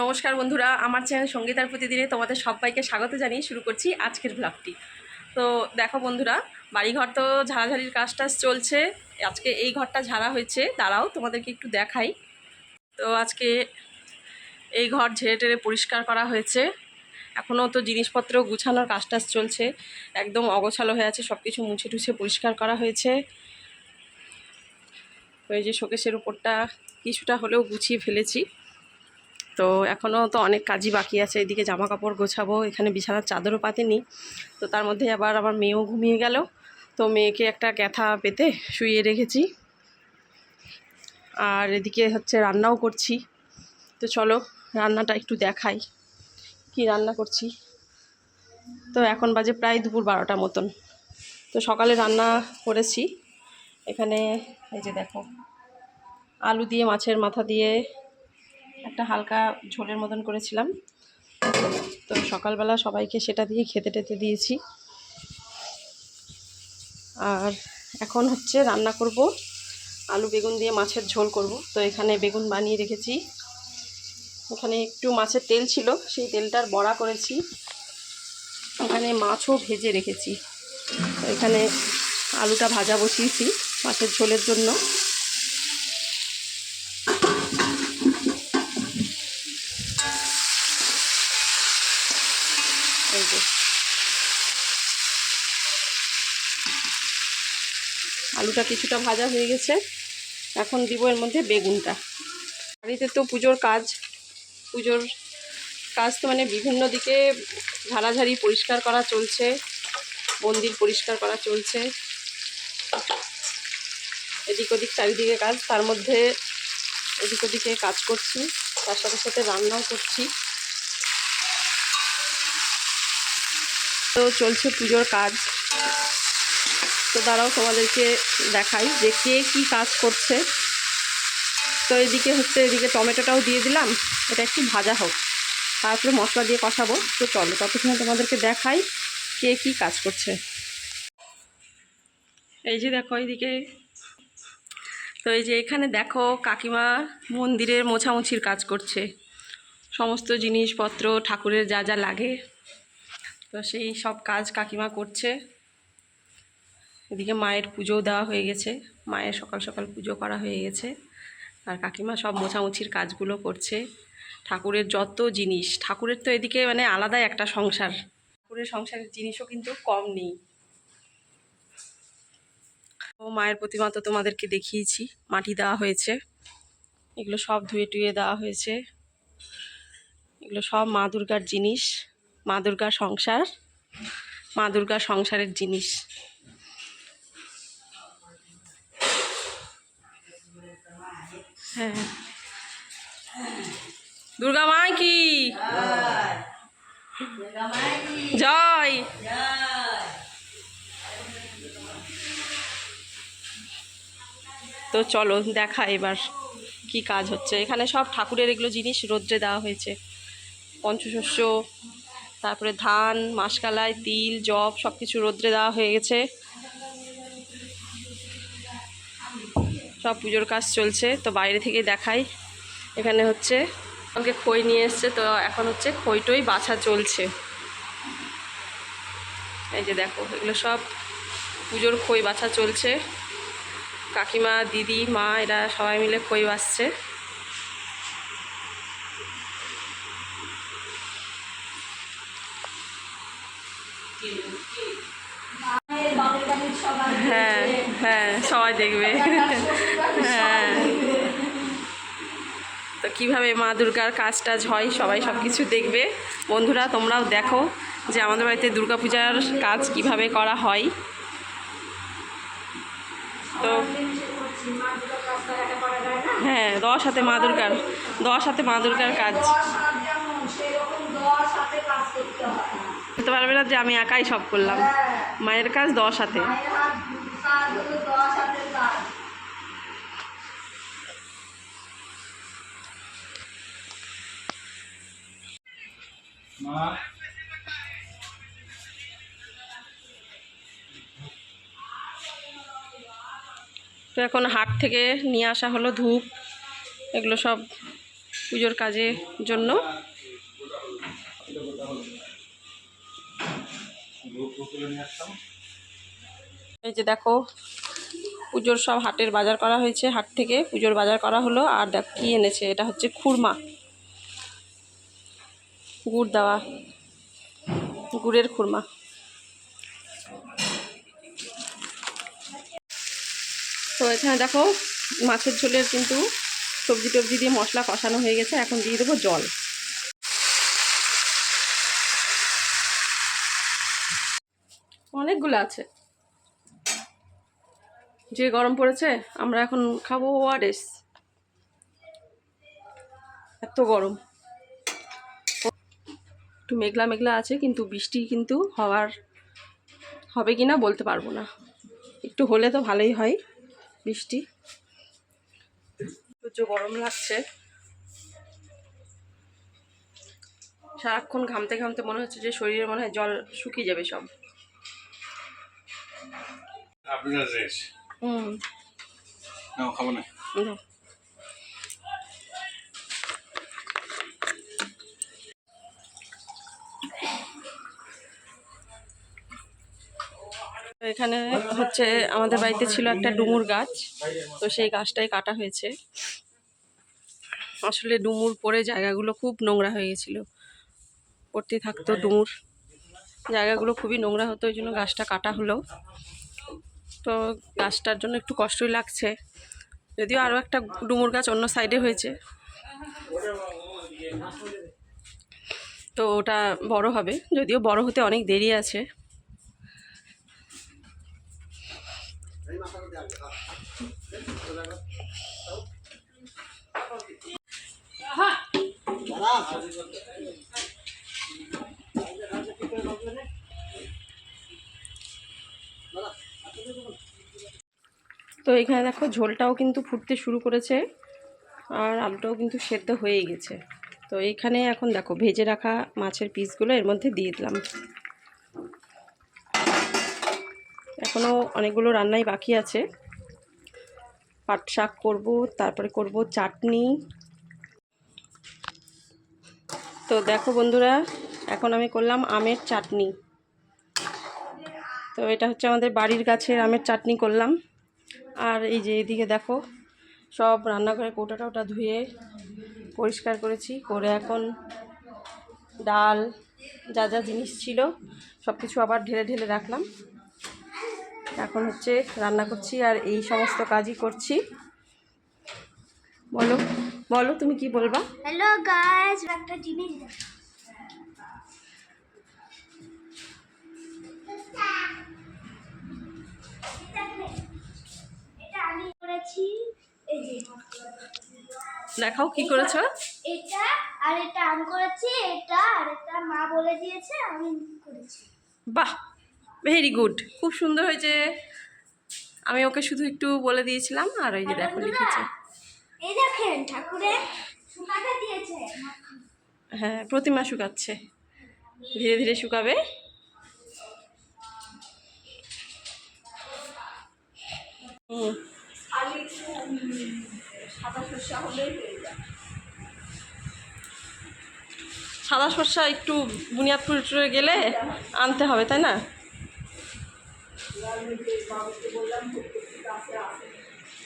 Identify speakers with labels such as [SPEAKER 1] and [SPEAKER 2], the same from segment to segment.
[SPEAKER 1] নমস্কার বন্ধুরা, আমার চ্যানেল সঙ্গীতার প্রতিদিনে তোমাদের সবাইকে স্বাগত জানিয়ে শুরু করছি আজকের ব্লগটি তো দেখো বন্ধুরা, বাড়িঘর তো ঝাড়াঝাড়ির কাজ টাজ চলছে, আজকে এই ঘরটা ঝাড়া হয়েছে, দাঁড়াও তোমাদেরকে একটু দেখাই। তো আজকে এই ঘর ঝেড়ে টেড়ে পরিষ্কার করা হয়েছে, এখনও তো জিনিসপত্র গুছানোর কাজ টাজ চলছে, একদম অগোছালো হয়ে আছে সব কিছু মুছে টুছে পরিষ্কার করা হয়েছে। ওই যে শোকেশের উপরটা কিছুটা হলেও গুছিয়ে ফেলেছি। তো এখনও তো অনেক কাজই বাকি আছে, এদিকে জামা কাপড় গোছাবো, এখানে বিছানার চাদরও পাতেনি। তো তার মধ্যে আবার আমার মেয়েও ঘুমিয়ে গেল। তো মেয়েকে একটা ক্যাথা পেতে শুইয়ে রেখেছি। আর এদিকে হচ্ছে রান্নাও করছি। তো চলো রান্নাটা একটু দেখাই, কি রান্না করছি। তো এখন বাজে প্রায় দুপুর বারোটা মতন। তো সকালে রান্না করেছি। এখানে এই যে দেখো, আলু দিয়ে, মাছের মাথা দিয়ে একটা হালকা ঝোলের মতন করেছিলাম। তো সকালবেলা সবাইকে সেটা দিয়ে খেতে টেতে দিয়েছি। আর এখন হচ্ছে রান্না করব। আলু, বেগুন দিয়ে মাছের ঝোল করব। তো এখানে বেগুন বানিয়ে রেখেছি। ওখানে একটু মাছের তেল ছিল, সেই তেলটার বড়া করেছি। ওখানে মাছও ভেজে রেখেছি। এখানে আলুটা ভাজা বসিয়েছি মাছের ঝোলের জন্য এই যে আলুটা কিছুটা ভাজা হয়ে গেছে। এখন দিব এর মধ্যে বেগুনটা। বাড়িতে তো পুজোর কাজ পুজোর কাজ তো মানে বিভিন্ন দিকে ঝাড়াঝাড়ি পরিষ্কার করা চলছে, মন্দির পরিষ্কার করা চলছে। এদিক ওদিক চারিদিকে কাজ, তার মধ্যে এদিক ওদিকে কাজ করছি, তার সাথে সাথে রান্নাও করছি। তো চলছে পুজোর কাজ। তো দাঁড়াও, তোমাদেরকে দেখাই যে কে কী কাজ করছে। তো এদিকে হচ্ছে, এদিকে টমেটোটাও দিয়ে দিলাম। এটা একটু ভাজা হোক। তারপরে মশলা দিয়ে কষাবো। তো চলো, ততক্ষণে তোমাদেরকে দেখাই কে কী কাজ করছে। এই যে দেখো, এইদিকে। তো এই যে এখানে দেখো, কাকিমা মন্দিরের মোছামুছির কাজ করছে। সমস্ত জিনিসপত্র, ঠাকুরের যা যা লাগে। তো সেই সব কাজ কাকিমা করছে। এদিকে মায়ের পুজোও দেওয়া হয়ে গেছে। মায়ের সকাল সকাল পুজো করা হয়ে গেছে। আর কাকিমা সব মোছামুছির কাজগুলো করছে। ঠাকুরের যত জিনিস, ঠাকুরের তো এদিকে মানে আলাদাই একটা সংসার। ঠাকুরের সংসারের জিনিসও কিন্তু কম নেই। ও মায়ের প্রতিমা তো তোমাদেরকে দেখিয়েছি। মাটি দেওয়া হয়েছে। এগুলো সব ধুয়ে টুয়ে দেওয়া হয়েছে। এগুলো সব মা দুর্গার জিনিস, মা দুর্গার সংসার, মা দুর্গার সংসারের জিনিস। হ্যাঁ। দুর্গা মা কি জয়। তো চলো দেখা এবার কি কাজ হচ্ছে। এখানে সব ঠাকুরের এগুলো জিনিস রোদ্রে দেওয়া হয়েছে। পঞ্চশস্য, তারপরে ধান, মাসকালাই, তিল জব সব কিছু রোদ্রে দেওয়া হয়ে গেছে। সব পুজোর কাজ চলছে তো বাইরে থেকে দেখাই। এখানে হচ্ছে আমাকে খই নিয়ে এসছে তো এখন হচ্ছে খইটই বাছা চলছে। এই যে দেখো এগুলো সব পুজোর খই বাছা চলছে। কাকিমা দিদি মা এরা সবাই মিলে খই বাঁচছে হ্যাঁ হ্যাঁ সবাই দেখবে। হ্যাঁ। তো কীভাবে মা দুর্গার কাজ টাজ হয়, সবাই সব কিছু দেখবে। বন্ধুরা, তোমরাও দেখো যে আমাদের বাড়িতে দুর্গাপূজার কাজ কীভাবে করা হয়। তো হ্যাঁ দশ হাতে মা দুর্গার, দশ হাতে মা দুর্গার কাজ। বলতে পারবে না যে আমি একাই সব করলাম। মায়ের কাজ দশ হাতে। তো এখন হাট থেকে নিয়ে আসা হলো ধূপ, এগুলো সব পুজোর কাজের জন্য। এই যে দেখো, পুজোর সব হাটের বাজার করা হয়েছে। হাট থেকে পুজোর বাজার করা হলো। আর দেখ, কি এনেছে? এটা হচ্ছে খুরমা। গুড় দেওয়া, গুড়ের খুরমা। তো এখানে দেখো, মাছের ঝোলের কিন্তু সবজি টবজি দিয়ে মশলা কষানো হয়ে গেছে। এখন দিয়ে দেবো জল। অনেকগুলো আছে। যে গরম পড়েছে, আমরা এখন খাব ওয়ারেস এত গরম। একটু মেঘলা মেঘলা আছে কিন্তু বৃষ্টি কিন্তু হওয়ার হবে কি না বলতে পারব না। একটু হলে তো ভালোই হয় বৃষ্টি। প্রচুর গরম লাগছে। সারাক্ষণ ঘামতে ঘামতে মনে হচ্ছে যে শরীরে মনে হয় জল শুকিয়ে যাবে সব। হুম।
[SPEAKER 2] খাব না।
[SPEAKER 1] এখানে হচ্ছে আমাদের বাড়িতে ছিল একটা ডুমুর গাছ, তো সেই গাছটাই কাটা হয়েছে। আসলে ডুমুর পরে জায়গাগুলো খুব নোংরা হয়ে গেছিল। পড়তে থাকতো ডুমুর। জায়গাগুলো খুবই নোংরা হতো, ওই জন্য গাছটা কাটা হলো। তো গাছটার জন্য একটু কষ্টই লাগছে। যদিও আরও একটা ডুমুর গাছ অন্য সাইডে হয়েছে। তো ওটা বড় হবে। যদিও বড় হতে অনেক দেরি আছে। তো এখানে দেখো ঝোলটাও কিন্তু ফুটতে শুরু করেছে, আর আলুটাও কিন্তু সেদ্ধ হয়েই গেছে। তো এইখানে এখন দেখো ভেজে রাখা মাছের পিসগুলো এর মধ্যে দিয়ে দিলাম। এখনও অনেকগুলো রান্নাই বাকি আছে। পাট শাক করব, তারপরে করব চাটনি। তো দেখো বন্ধুরা, এখন আমি করলাম আমের চাটনি। তো এটা হচ্ছে আমাদের বাড়ির গাছের আমের চাটনি করলাম। আর এই যে এদিকে দেখো, সব রান্নাঘরে কৌটা টৌটা ধুয়ে পরিষ্কার করেছি, করে এখন ডাল, যা যা জিনিস ছিল সব কিছু আবার ঢেলে ঢেলে রাখলাম। এখন হচ্ছে রান্না করছি আর এই সমস্ত কাজই করছি। বলো বলো তুমি কি বলবা?
[SPEAKER 3] হ্যালো গাইস একটা জিনিস আমি করেছি, এই যে।
[SPEAKER 1] দেখাও কি করেছ?
[SPEAKER 3] এটা আর এটা আমি করেছি এটা আর এটা মা বলে দিয়েছে আমি করেছি।
[SPEAKER 1] বাহ ভেরি গুড। খুব সুন্দর হয়েছে। আমি ওকে শুধু একটু বলে দিয়েছিলাম আর ওই যে দেখো লিখেছে।
[SPEAKER 3] এই দেখেন ঠাকুরের শুকাতে দিয়েছে।
[SPEAKER 1] হ্যাঁ প্রতিমা শুকাচ্ছে। ধীরে ধীরে শুকাবে। হুম। সাদা সর্ষা একটু বুনিয়াদপুর টুরে গেলে আনতে হবে তাই না?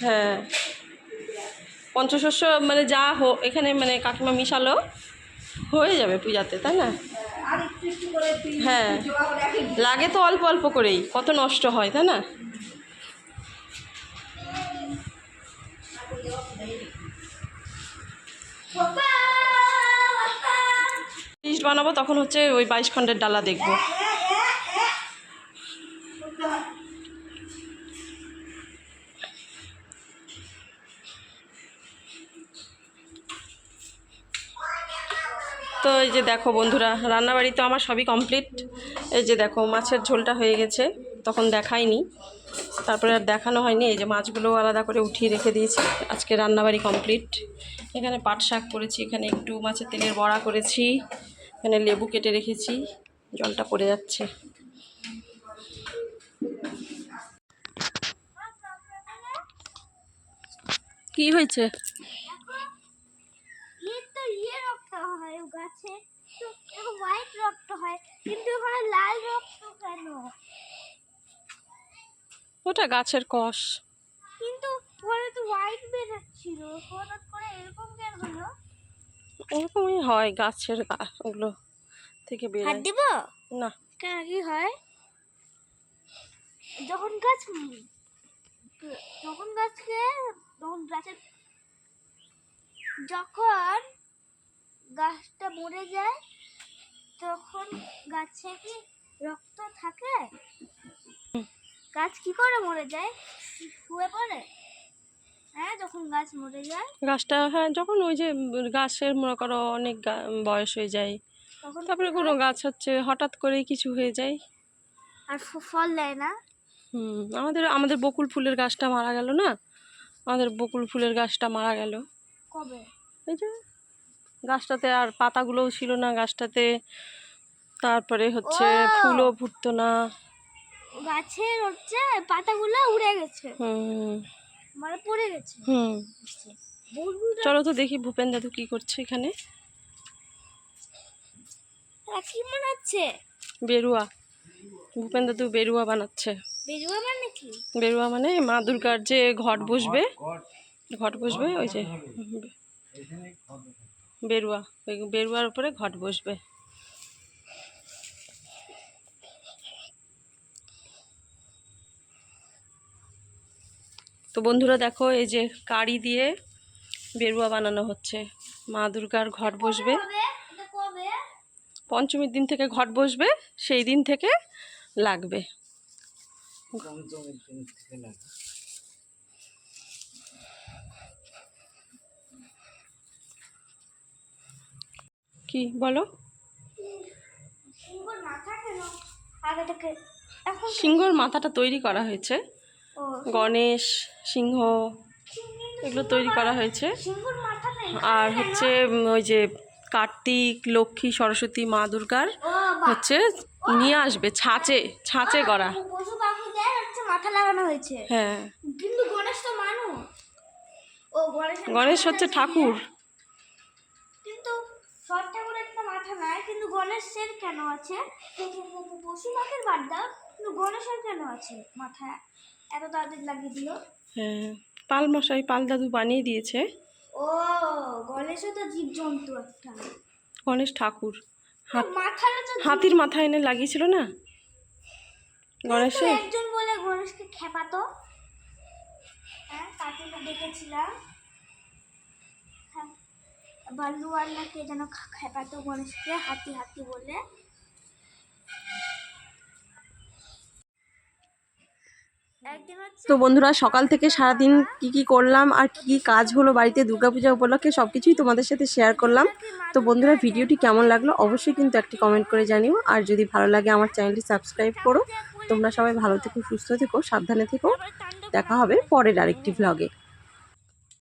[SPEAKER 1] হ্যাঁ। পঞ্চশস্য মানে যা হো এখানে মানে কাকিমা মিশালো হয়ে যাবে পূজাতে তাই না? হ্যাঁ। লাগে তো অল্প অল্প করেই কত নষ্ট হয় তাই না? লিস্ট বানাবো, তখন হচ্ছে ওই বাইশ খণ্ডের ডালা দেখব। তো এই যে দেখো বন্ধুরা, রান্নাবাড়ি তো আমার সবই কমপ্লিট এই যে দেখো, মাছের ঝোলটা হয়ে গেছে। তখন দেখাইনি তারপরে আর দেখানো হয়নি। এই যে মাছগুলো আলাদা করে উঠিয়ে রেখে দিয়েছি। আজকে রান্নাবাড়ি কমপ্লিট। এখানে পাট শাক করেছি, এখানে একটু মাছের তেলের বড়া করেছি, এখানে লেবু কেটে রেখেছি, জলটা পড়ে যাচ্ছে। কি হয়েছে?
[SPEAKER 3] ইয়ে হয় গাছে। হোয়াইট রক্ত হয়, কিন্তু ওখানে লাল রক্ত কেন?
[SPEAKER 1] ওটা গাছের কষ।
[SPEAKER 3] কিন্তু পরে তো হোয়াইট বেরোচ্ছিল। হঠাৎ করে এরকম কেন হলো?
[SPEAKER 1] এরকমই হয় গাছের ওগুলো থেকে
[SPEAKER 3] হাত দিব?
[SPEAKER 1] না।
[SPEAKER 3] কেন কি হয়? যখন গাছ যখন গাছকে যখন গাছের যখন গাছটা মরে যায় তখন গাছে কি রক্ত থাকে? গাছ কি করে মরে যায়? শুয়ে পড়ে? হ্যাঁ যখন গাছ মরে যায়।
[SPEAKER 1] গাছটা হ্যাঁ যখন ওই যে গাছের মনে করো অনেক বয়স হয়ে যায় তারপরে কোনো গাছ হচ্ছে হঠাৎ করেই কিছু হয়ে যায়।
[SPEAKER 3] আর ফল দেয় না।
[SPEAKER 1] হুম আমাদের আমাদের বকুল ফুলের গাছটা মারা গেল না? আমাদের বকুল ফুলের গাছটা মারা গেল।
[SPEAKER 3] কবে?
[SPEAKER 1] এই যে গাছটাতে আর পাতাগুলোও ছিল না গাছটাতে। তারপরে হচ্ছে ফুলও ফুটতো না।
[SPEAKER 3] গাছের হচ্ছে পাতাগুলো উড়ে গেছে।
[SPEAKER 1] হুম।
[SPEAKER 3] মানে পড়ে গেছে।
[SPEAKER 1] হুম। চলো তো দেখি ভূপেন দাদু কি করছে এখানে।
[SPEAKER 3] কি বানাচ্ছে?
[SPEAKER 1] বেরুয়া। ভূপেন দাদু বেরুয়া বানাচ্ছে।
[SPEAKER 3] বেজুয়া মানে কি?
[SPEAKER 1] বেরুয়া মানে মা দুর্গার যে ঘট বসবে ঘট বসবে ওই যে বেরুয়া। ওই বেরুয়ার উপরে ঘট বসবে। তো বন্ধুরা দেখো এই যে কারি দিয়ে বেরুয়া বানানো হচ্ছে। মা দুর্গার ঘট বসবে। পঞ্চমীর দিন থেকে ঘট বসবে সেই দিন থেকে লাগবে। কি বলো?
[SPEAKER 3] সিংহর
[SPEAKER 1] মাথাটা তৈরি করা হয়েছে। গণেশ, সিংহ, এগুলো তৈরি করা হয়েছে। আর হচ্ছে ওই যে কার্তিক, লক্ষ্মী, সরস্বতী, মা দুর্গার হচ্ছে নিয়ে আসবে, ছাঁচে ছাঁচে করা হ্যাঁ।
[SPEAKER 3] গণেশ
[SPEAKER 1] হচ্ছে ঠাকুর।
[SPEAKER 3] কিন্তু গণেশের কেন আছে? এত তাদের লাগিয়ে দিল?
[SPEAKER 1] হ্যাঁ পাল মশাই পাল দাদু বানিয়ে দিয়েছে।
[SPEAKER 3] ও গণেশও তো জীবজন্তু একটা।
[SPEAKER 1] গণেশ ঠাকুর। হাতির মাথা এনে লাগিয়েছিল না? গণেশে
[SPEAKER 3] একজন বলে গণেশকে খেপাতো। হ্যাঁ কার্টুনে দেখেছিলাম। হ্যাঁ বাল্লু আর না কে যেন খেপাতো গণেশকে হাতি হাতি বলে।
[SPEAKER 1] তো বন্ধুরা সকাল থেকে সারাদিন কি কি করলাম আর কি কি কাজ হলো বাড়িতে দুর্গাপূজা উপলক্ষে সব কিছুই তোমাদের সাথে শেয়ার করলাম। তো বন্ধুরা ভিডিওটি কেমন লাগল অবশ্যই কিন্তু একটি কমেন্ট করে জানিও। আর যদি ভালো লাগে আমার চ্যানেলটি সাবস্ক্রাইব করো। তোমরা সবাই ভালো থেকো সুস্থ থেকো সাবধানে থেকো। দেখা হবে পরের আরেকটি ভ্লগে